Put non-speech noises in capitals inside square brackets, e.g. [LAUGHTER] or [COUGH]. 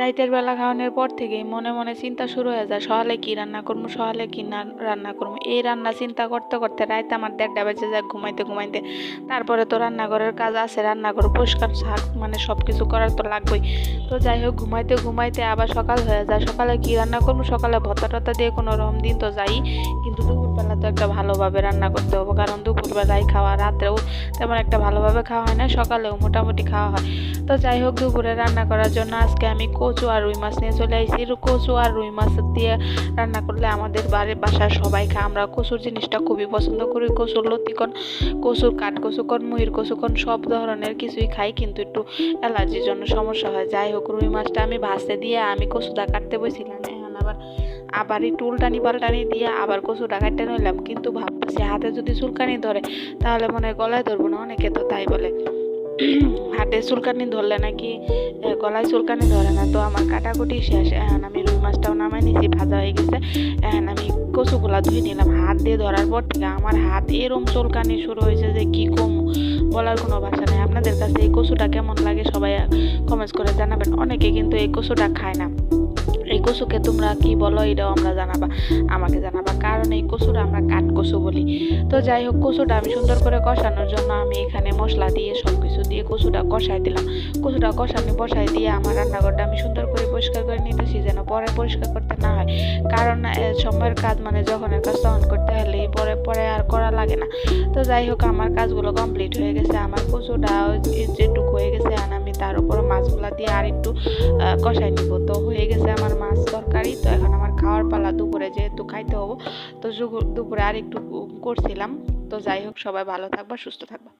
রাইতের বেলা খাওয়ানোর পর থেকেই মনে মনে চিন্তা শুরু হয়ে যায়, সকালে কি রান্না করব, সকালে কি না রান্না করব। এই রান্না চিন্তা করতে করতে রাইতে আমার দেড়টা বেজে যায় ঘুমাইতে ঘুমাইতে। তারপরে তো রান্নাঘরের কাজ আছে, রান্নাঘর পরিষ্কার শাক মানে সব কিছু করার তো লাগবেই। তো যাই হোক, ঘুমাইতে ঘুমাইতে আবার সকাল হয়ে যায়। সকালে কি রান্না করব, সকালে ভত্তা টত্তা দিয়ে কোনো রকম দিন তো যাই কিন্তু দুপুরবেলা তো একটা ভালোভাবে রান্না করতে হবে। কারণ দুপুরবেলায় খাওয়া, রাত্রেও তেমন একটা ভালোভাবে খাওয়া হয় না, সকালেও মোটামুটি খাওয়া হয়। তো যাই হোক, দুপুরে রান্না করার জন্য আজকে আমি কচু আর রুই মাছ নিয়ে চলে আসছি কচু আর রুই মাছ দিয়ে রান্না করলে আমাদের বাড়ির বাসার সবাই খায়। আমরা কচুর জিনিসটা খুবই পছন্দ করি। কচুর লতিকন, কচুর কাঠ, কচুকন মুহির কচুকন সব ধরনের কিছুই খাই, কিন্তু একটু অ্যালার্জির জন্য সমস্যা হয়। যাই হোক, রুই মাছটা আমি ভাজতে দিয়ে আমি কচুটা কাটতে বসছিলাম এখন আবার আবার এই টুলটানি পাল্টানি দিয়ে আবার কচুটা কাটতে নিলাম। কিন্তু ভাবতেছি হাতে যদি চুলকানি ধরে, তাহলে মনে হয় গলায় ধরবো না অনেকে তো তাই বলে। [CLEARS THROAT] হাতে চুলকানি ধরলে নাকি গলায় চুলকানি ধরে না। তো আমার কাটাকুটি শেষ। এখন আমি রুই মাছটাও নামাই নিয়েছি ভাজা হয়ে গেছে। এখন আমি কচুগুলা ধুয়ে নিলাম। হাত দিয়ে ধরার পর থেকে আমার হাত এরম চুলকানি শুরু হয়েছে যে কি কম, বলার কোনো ভাষা নেই। আপনাদের কাছে এই কচুটা কেমন লাগে সবাই কমেন্টস করে জানাবেন। অনেকে কিন্তু এই কচুটা খায় না। কচুকে তোমরা কি বলো, এটাও আমরা জানাবা, আমাকে জানাবা। কারণ এই কচুটা আমরা কাঠ কচু বলি। তো যাই হোক কচুটা আমি সুন্দর করে কষানোর জন্য আমি এখানে মশলা দিয়ে সব কিছু দিয়ে কচুটা কষাই দিলাম। কচুটা কষানি বসাই দিয়ে আমার রান্নাঘরটা আমি সুন্দর করে পরিষ্কার করে নিতেছি যেন পরে পরিষ্কার করতে না হয়। কারণ সময়ের কাজ মানে যখনের কাজ তখন করতে হলে পরে পরে আর করা লাগে না। তো যাই হোক, আমার কাজগুলো কমপ্লিট হয়ে গেছে। আমার কচুটা মাছগুলা দিয়ে আর একটু কষাই নিব। তো হয়ে গেছে আমার মাছ তরকারি। তো এখন আমার খাওয়ার পালা দুপুরে যেহেতু খাইতে হব, তো দুপুরে আর একটু করছিলাম। তো যাই হোক, সবাই ভালো থাকবা, সুস্থ থাকবা।